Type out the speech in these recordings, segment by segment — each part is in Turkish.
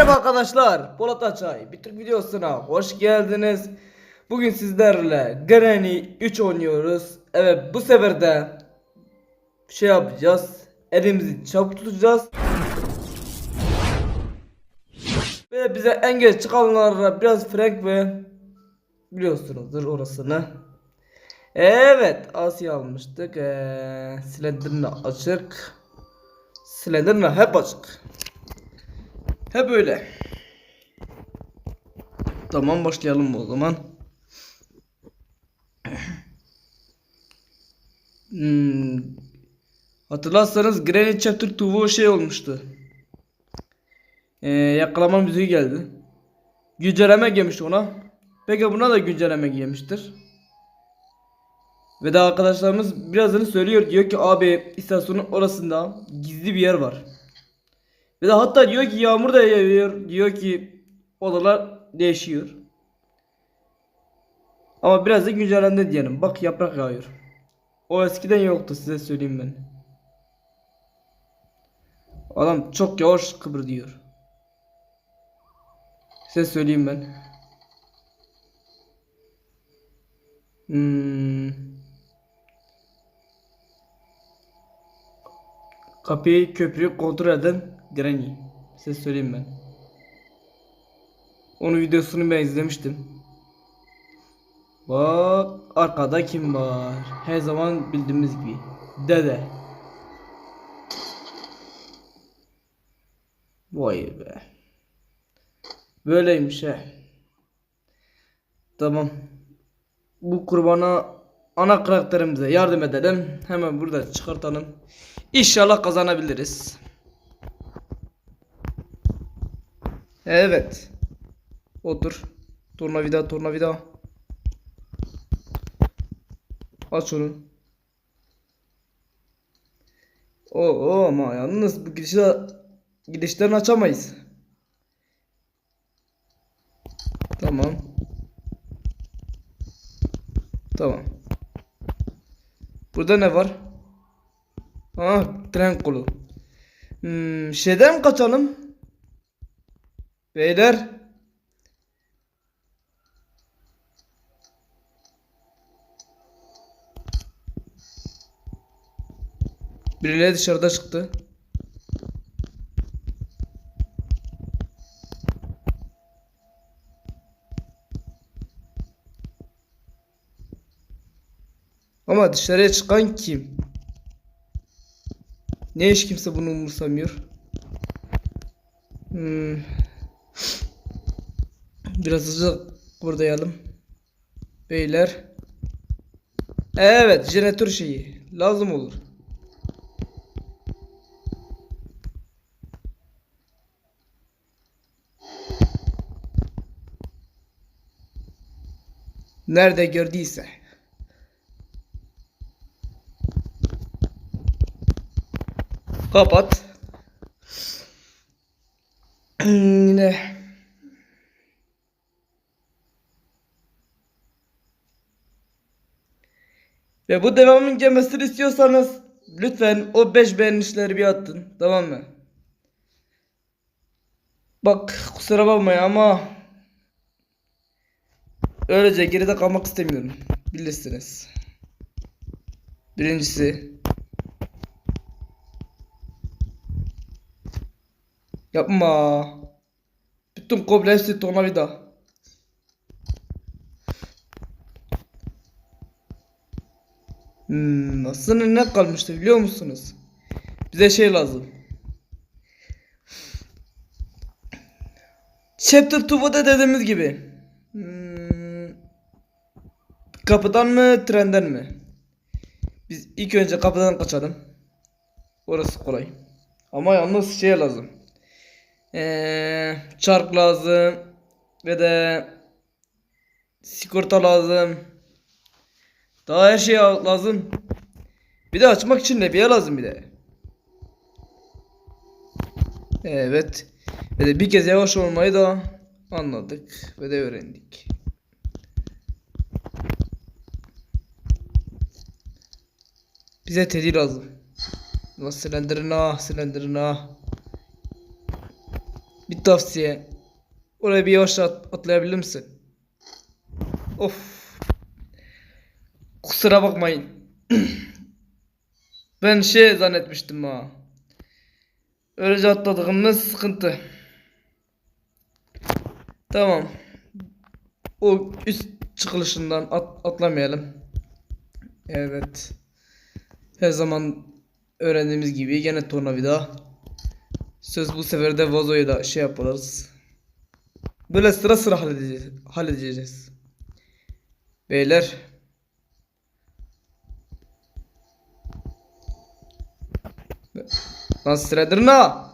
Merhaba arkadaşlar, Polat Açay. Bir Türk videosuna hoş geldiniz. Bugün sizlerle Granny 3 oynuyoruz. Evet, bu sefer de şey yapacağız. Elimizi çabuk tutacağız. Ve bize engel çıkanlara biraz Frank ve biliyorsunuzdur orasını. Evet, Asya almıştık. Ee, Slender'ını açık. Slender'ını hep açık. Hep öyle. Tamam başlayalım o zaman. Hmm. Hatırlarsanız Granny Chapter 2 şey olmuştu. Ee, yakalama müziği geldi. Güncelleme gelmiş ona. Peki buna da güncelleme gelmiştir. Ve de arkadaşlarımız birazını söylüyor. Diyor ki abi istasyonun orasında gizli bir yer var. Ve de hatta diyor ki yağmur da yağıyor. Diyor ki odalar değişiyor. Ama biraz da güncellendi diyelim. Bak yaprak yağıyor. O eskiden yoktu size söyleyeyim ben. Adam çok yavaş kıpırdıyor. Size söyleyeyim ben. Hmm. Kapıyı köprüyü kontrol eden Granny. Size söyleyeyim ben. Onun videosunu ben izlemiştim. Bak arkada kim var? Her zaman bildiğimiz gibi. Dede. Vay be. Böyleymiş he. Tamam. Bu kurbana ana karakterimize yardım edelim. Hemen burada çıkartalım. İnşallah kazanabiliriz. Evet. Otur. Tornavida, tornavida. Aç onu. Oo ama yalnız bu gidişle gidişlerini açamayız. Tamam. Tamam. Burada ne var? Ah, tren kolu. Hmm, şeyden kaçalım? Beyler. Birileri dışarıda çıktı. Ama dışarıya çıkan kim? Ne hiç kimse bunu umursamıyor. Hmm. Biraz hızlı buradayalım. Beyler. Evet, jeneratör şeyi. Lazım olur. Nerede gördüyse. Kapat. Yine. Ve bu devamın gelmesini istiyorsanız lütfen o 5 beğenişleri bir atın. Tamam mı? Bak kusura bakmayın ama öylece geride kalmak istemiyorum. Bilirsiniz. Birincisi Yapma. Bütün komple hepsi tornavida. Hmm, aslında ne kalmıştı biliyor musunuz? Bize şey lazım. Chapter 2'da dediğimiz gibi. Hmm, kapıdan mı trenden mi? Biz ilk önce kapıdan kaçalım. Orası kolay. Ama yalnız şey lazım. Ee, çark lazım. Ve de sigorta lazım. Daha her şey lazım. Bir de açmak için leviye lazım bir de. Evet. Ve de bir kez yavaş olmayı da anladık ve de öğrendik. Bize tedbir lazım. Silendirine, silendirine. Bir tavsiye. Oraya bir yavaş at, atlayabilir misin? Of. Kusura bakmayın. ben şey zannetmiştim ha. Öylece atladığımız sıkıntı. Tamam. O üst çıkılışından at, atlamayalım. Evet. Her zaman öğrendiğimiz gibi gene tornavida. Söz bu sefer de vazoyu da şey yaparız. Böyle sıra sıra halledeceğiz. halledeceğiz. Beyler. Lan Sredrna!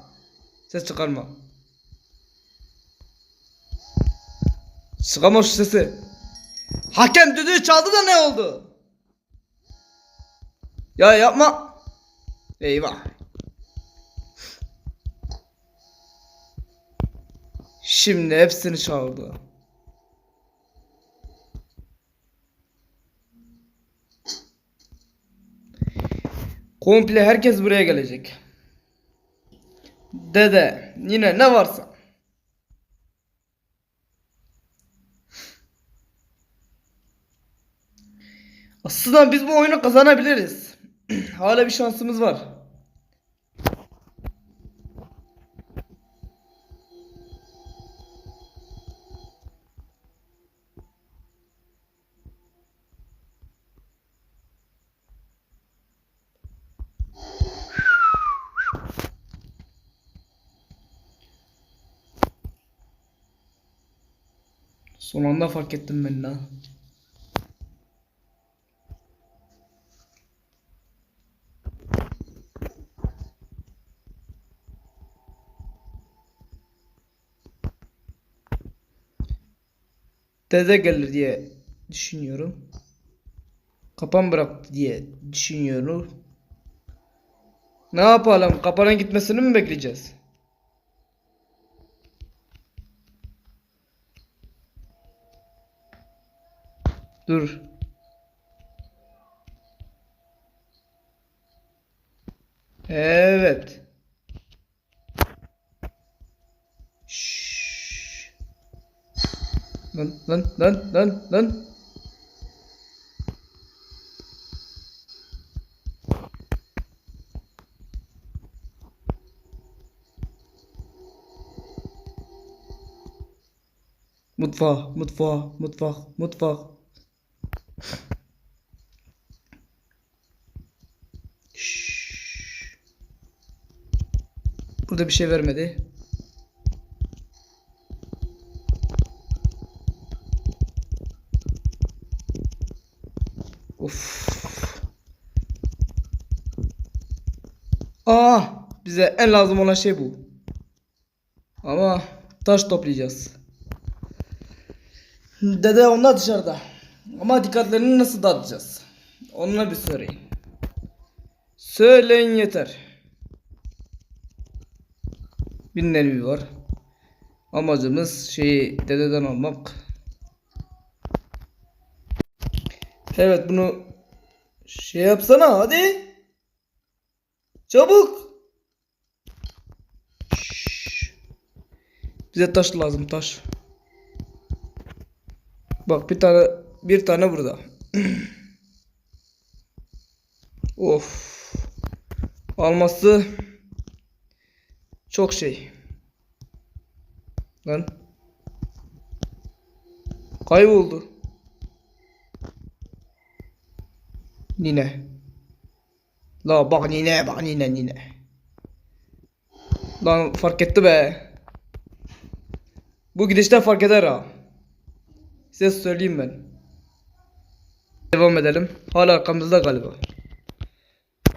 Ses çıkarma. Çıkama şu sesi. Hakem düdüğü çaldı da ne oldu? Ya yapma. Eyvah. Şimdi hepsini çağırdı. Komple herkes buraya gelecek. Dede, yine ne varsa. Aslında biz bu oyunu kazanabiliriz. Hala bir şansımız var. Son anda fark ettim ben de. Dede gelir diye düşünüyorum. Kapan bıraktı diye düşünüyorum. Ne yapalım? Kapanın gitmesini mi bekleyeceğiz? Dur. Evet. Şşş. Lan lan lan lan lan. Mutfağa, mutfağa, mutfak, mutfak. Burada bir şey vermedi. Of. Aa, bize en lazım olan şey bu. Ama taş toplayacağız. Dede onlar dışarıda. Ama dikkatlerini nasıl dağıtacağız? Onunla bir söyleyin. Söyleyin yeter. Bir nevi var. Amacımız şeyi dededen almak. Evet bunu şey yapsana hadi. Çabuk. Şşş. Bize taş lazım taş. Bak bir tane bir tane burada. of. Alması çok şey. Lan. Kayboldu. Nine. La bak nine bak nine nine. Lan fark etti be. Bu gidişten fark eder ha. Size söyleyeyim ben. Devam edelim. Hala arkamızda galiba.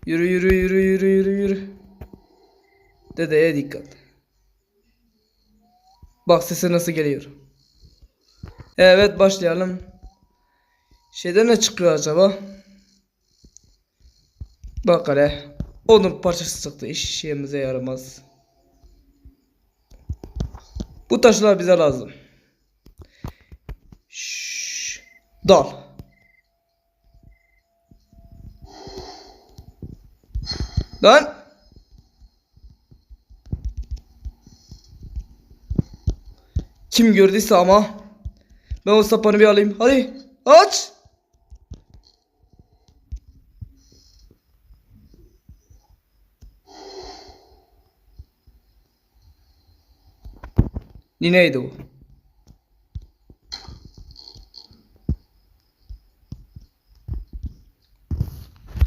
Yürü yürü yürü yürü yürü yürü. Dedeye dikkat. Bak sesi nasıl geliyor. Evet başlayalım. Şeyden ne çıkıyor acaba? Bak hele. Onun parçası çıktı. İşimize yaramaz. Bu taşlar bize lazım. Şşş. Dal. Lan. Kim gördüyse ama. Ben o sapanı bir alayım. Hadi aç. Nineydi o?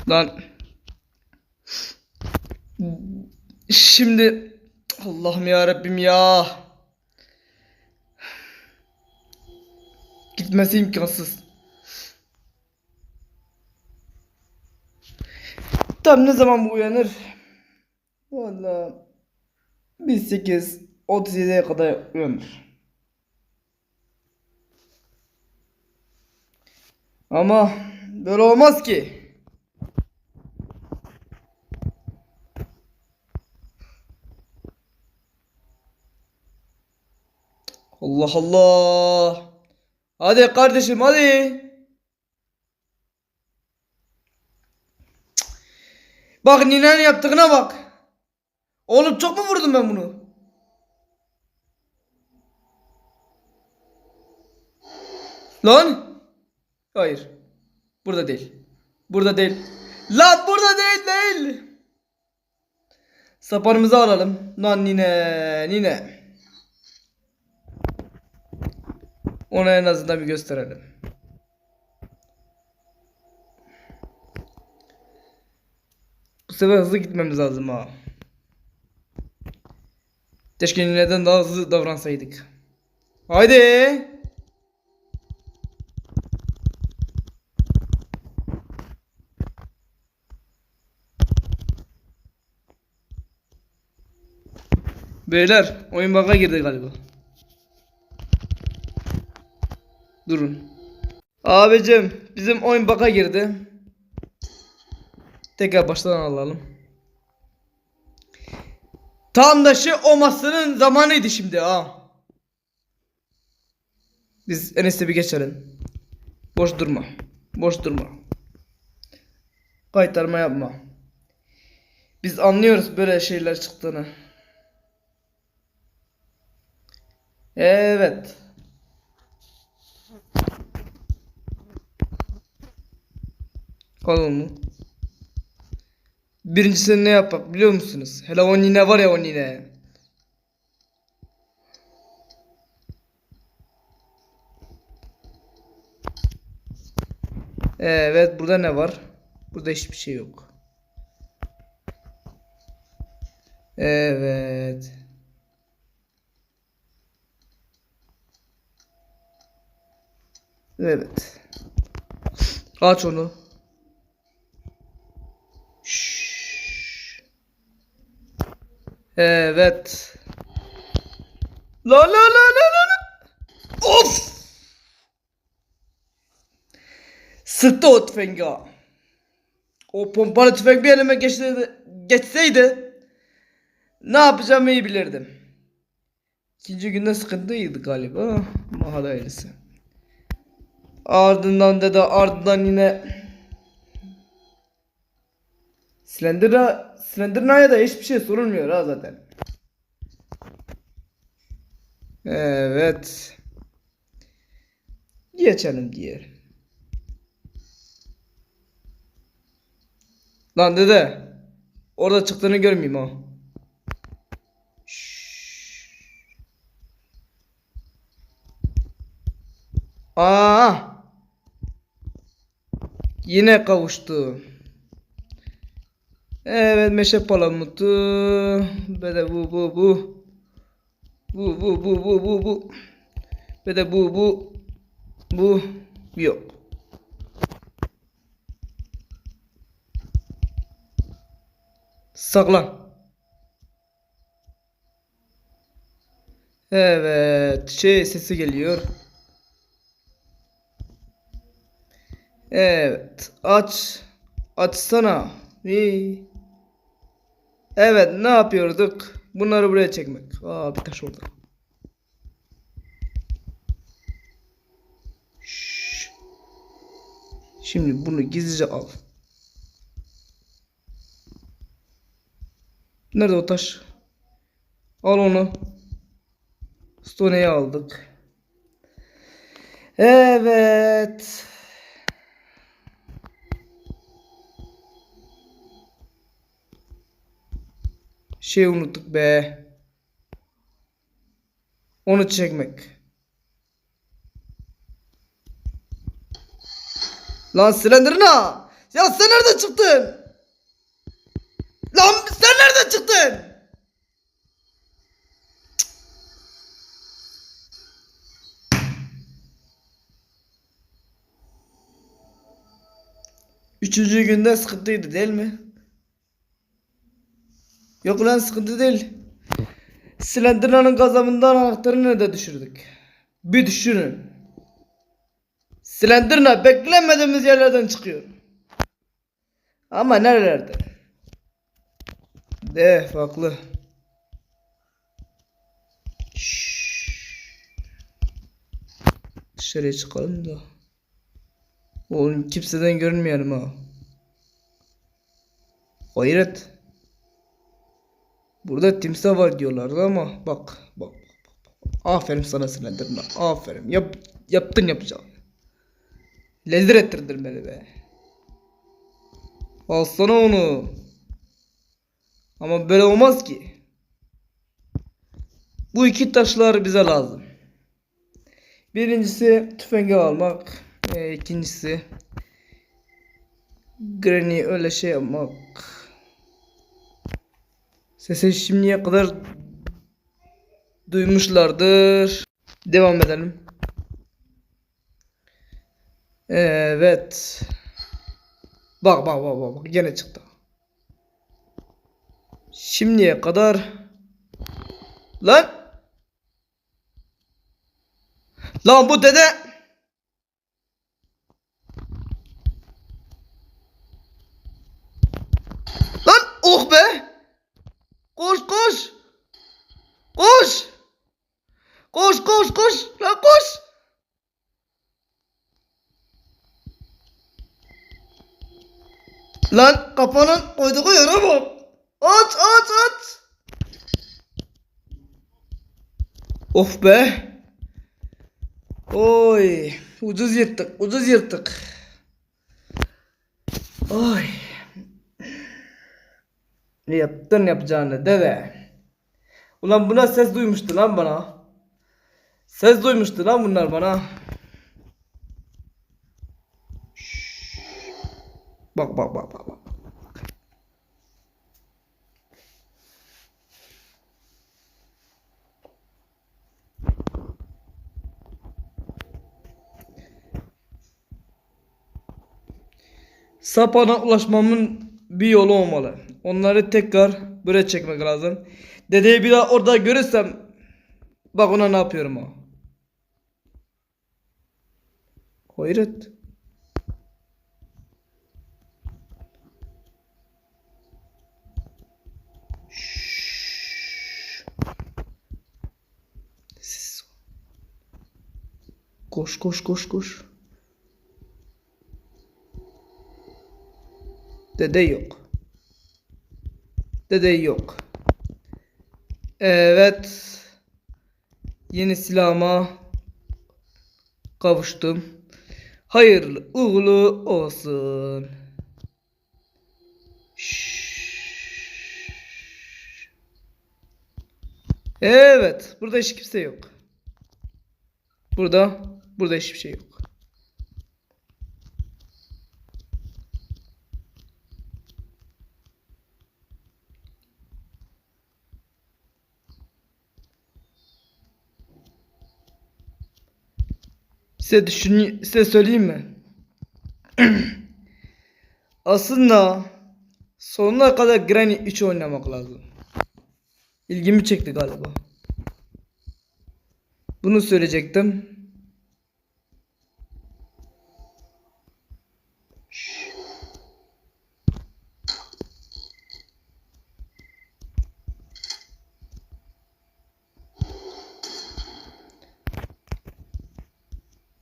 Lan. Şimdi Allah'ım ya Rabbim ya. Gitmesi imkansız. Tam ne zaman bu uyanır? Valla biz 8 37'ye kadar uyanır. Ama böyle olmaz ki. Allah Allah. Hadi kardeşim hadi. Bak ninenin yaptığına bak. Oğlum çok mu vurdum ben bunu? Lan? Hayır. Burada değil. Burada değil. Lan burada değil değil. Sapanımızı alalım. Lan nine nine. Ona en azından bir gösterelim. Bu sefer hızlı gitmemiz lazım ha. Keşke neden daha hızlı davransaydık. Haydi. Beyler oyun baka girdi galiba. Durun. Abicim bizim oyun baka girdi. Tekrar baştan alalım. Tam da şey olmasının zamanıydı şimdi ha. Biz en iyisi bir geçelim. Boş durma. Boş durma. Kaytarma yapma. Biz anlıyoruz böyle şeyler çıktığını. Evet. Mı? Birincisini ne yapak biliyor musunuz? Hele o nine var ya o nine. Evet burada ne var? Burada hiçbir şey yok. Evet. Evet. Aç onu. Evet. La la la la la la. Of! Sıktı o tüfengi ha. O pompalı tüfek bir elime geçseydi, geçseydi ne yapacağımı iyi bilirdim. İkinci günde sıkıntıydı galiba. Hadi hayırlısı. Ardından da da ardından yine Slendera Slenderman'a da hiçbir şey sorulmuyor ha zaten. Evet. Geçelim diğer. Lan dede. Orada çıktığını görmeyeyim ha. Aa. Yine kavuştu. Evet meşe palamutu. De bu bu bu. Bu bu bu bu bu bu. De bu bu. Bu yok. Saklan. Evet, şey sesi geliyor. Evet, aç. Açsana. İyi. Evet, ne yapıyorduk? Bunları buraya çekmek. Aa, bir taş orada. Şimdi bunu gizlice al. Nerede o taş? Al onu. Stone'yi aldık. Evet. Şey unuttuk be. Onu çekmek. Lan Slenderna! Ya sen nereden çıktın? Lan sen nereden çıktın? Üçüncü günde sıkıntıydı değil mi? Yok lan sıkıntı değil. Slenderman'ın gazabından anahtarını nerede düşürdük? Bir düşünün. Slenderman beklemediğimiz yerlerden çıkıyor. Ama nerelerde? De farklı. Şşş. Dışarıya çıkalım da. Oğlum kimseden görünmeyelim ha. Hayret. Burada timsah var diyorlardı ama bak bak bak. bak. Aferin sana Slenderman. Aferin. Yap, yaptın yapacağını. Lezir ettirdin beni be. Alsana onu. Ama böyle olmaz ki. Bu iki taşlar bize lazım. Birincisi tüfengi almak. E, ikincisi Granny öyle şey yapmak. Sesi şimdiye kadar duymuşlardır. Devam edelim. Evet. Bak bak bak bak bak gene çıktı. Şimdiye kadar Lan Lan bu dede Lan oh be Koş koş Koş Koş koş koş Lan koş Lan kafanın koyduğu yere bak. Aç aç aç. Of be. Oy. Ucuz yırttık. Ucuz yırttık. Oy. Ne yaptın yapacağını deve. Ulan buna ses duymuştu lan bana. Ses duymuştu lan bunlar bana. Bak bak bak bak bak. Sapana ulaşmamın bir yolu olmalı. Onları tekrar buraya çekmek lazım. Dedeyi bir daha orada görürsem bak ona ne yapıyorum o. Hayret. Koş koş koş koş. Dede yok. Dede yok. Evet. Yeni silahıma kavuştum. Hayırlı uğurlu olsun. Evet. Burada hiç kimse yok. Burada. Burada hiçbir şey yok. Size düşün, size söyleyeyim mi? Aslında sonuna kadar Granny 3 oynamak lazım. İlgimi çekti galiba. Bunu söyleyecektim.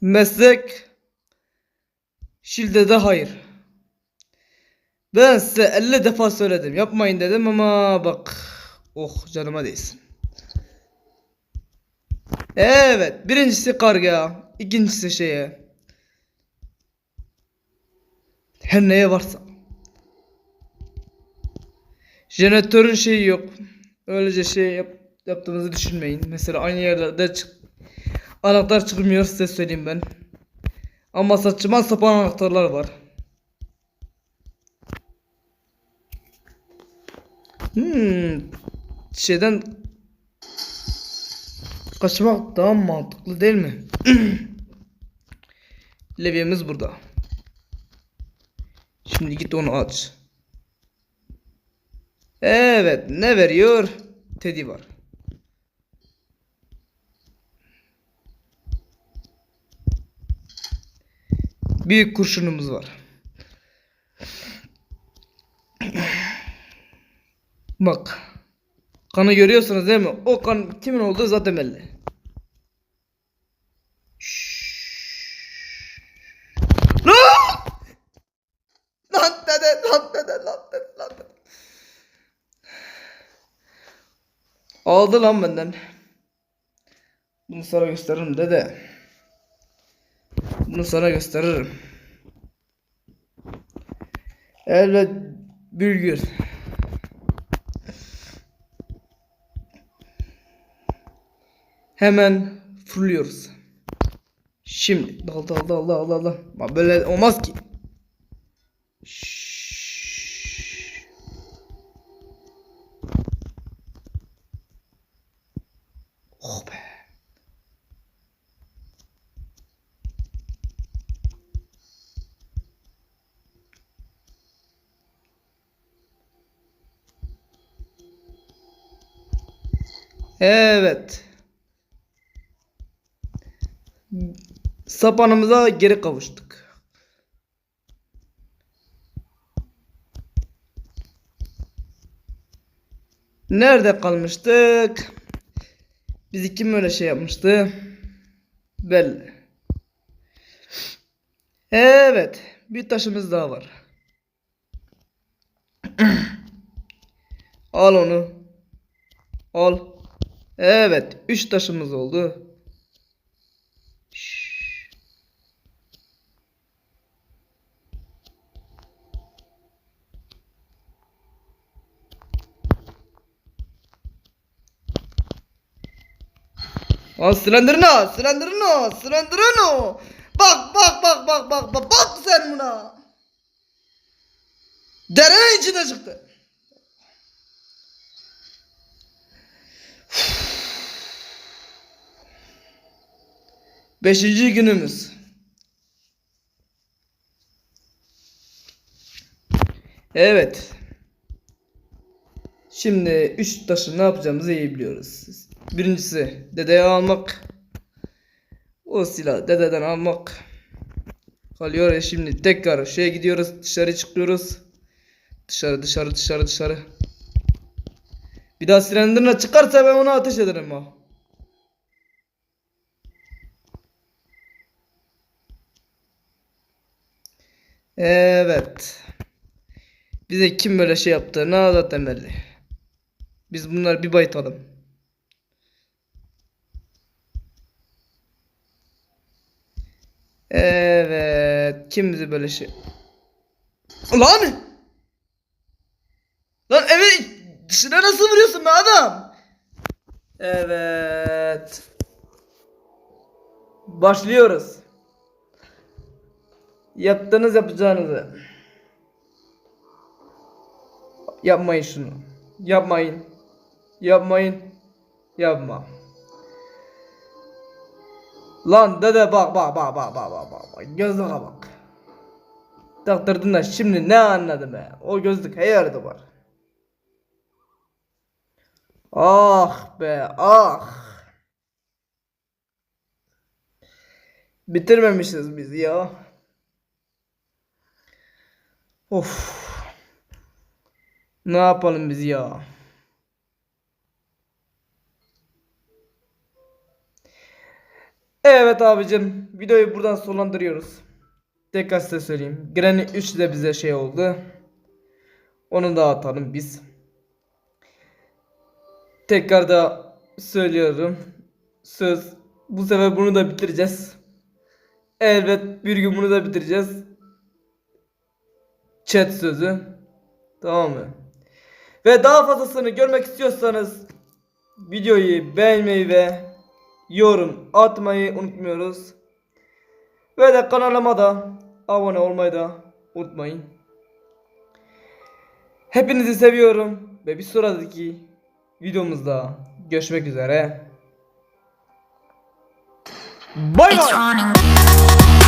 Meslek Şilde'de hayır. Ben size 50 defa söyledim. Yapmayın dedim ama bak. Oh canıma değsin. Evet. Birincisi karga. ikincisi şeye. Her neye varsa. Jeneratörün şeyi yok. Öylece şey yap, yaptığımızı düşünmeyin. Mesela aynı yerlerde çık anahtar çıkmıyor size söyleyeyim ben. Ama saçma sapan anahtarlar var. Hmm, şeyden kaçmak daha mantıklı değil mi? Levyemiz burada. Şimdi git onu aç. Evet, ne veriyor? Teddy var. Büyük kurşunumuz var. Bak. Kanı görüyorsunuz değil mi? O kan kimin olduğu zaten belli. Lan! Dede, lan dede, lan dede, lan. Aldı lan benden. Bunu sana gösteririm dede. Bunu sana gösteririm. Evet Bülgür. Hemen fırlıyoruz. Şimdi dal dal dal dal dal Böyle olmaz ki. Şşş. Evet. Sapanımıza geri kavuştuk. Nerede kalmıştık? Bizi kim öyle şey yapmıştı? Belli. Evet. Bir taşımız daha var. Al onu. Al. Evet. Üç taşımız oldu. Şşş. Al silendirino, silendirino, silendirino. Bak bak bak bak bak bak bak sen buna. Derenin içine çıktı. Beşinci günümüz. Evet. Şimdi üç taşı ne yapacağımızı iyi biliyoruz. Birincisi dedeye almak. O silah dededen almak. Kalıyor ya şimdi tekrar şeye gidiyoruz dışarı çıkıyoruz. Dışarı dışarı dışarı dışarı. Bir daha silendirine çıkarsa ben ona ateş ederim ha. Evet. Bize kim böyle şey yaptı? Ne zaten belli. Biz bunları bir bayıtalım. Evet. Kim bize böyle şey... Lan! Lan evi dışına nasıl vuruyorsun be adam? Evet. Başlıyoruz. Yaptığınız yapacağınızı. Yapmayın şunu. Yapmayın. Yapmayın. Yapma. Lan dede bak bak bak bak bak bak bak. Gözlüğe bak. Taktırdın da şimdi ne anladım be. O gözlük her yerde var. Ah be ah. Bitirmemişiz biz ya. Of. Ne yapalım biz ya? Evet abicim videoyu buradan sonlandırıyoruz. Tekrar size söyleyeyim. Granny 3 de bize şey oldu. Onu da atalım biz. Tekrar da söylüyorum. Söz Bu sefer bunu da bitireceğiz. Elbet bir gün bunu da bitireceğiz. Chat sözü. Tamam mı? Ve daha fazlasını görmek istiyorsanız videoyu beğenmeyi ve yorum atmayı unutmuyoruz. Ve de kanalıma da abone olmayı da unutmayın. Hepinizi seviyorum ve bir sonraki videomuzda görüşmek üzere. Bay bay.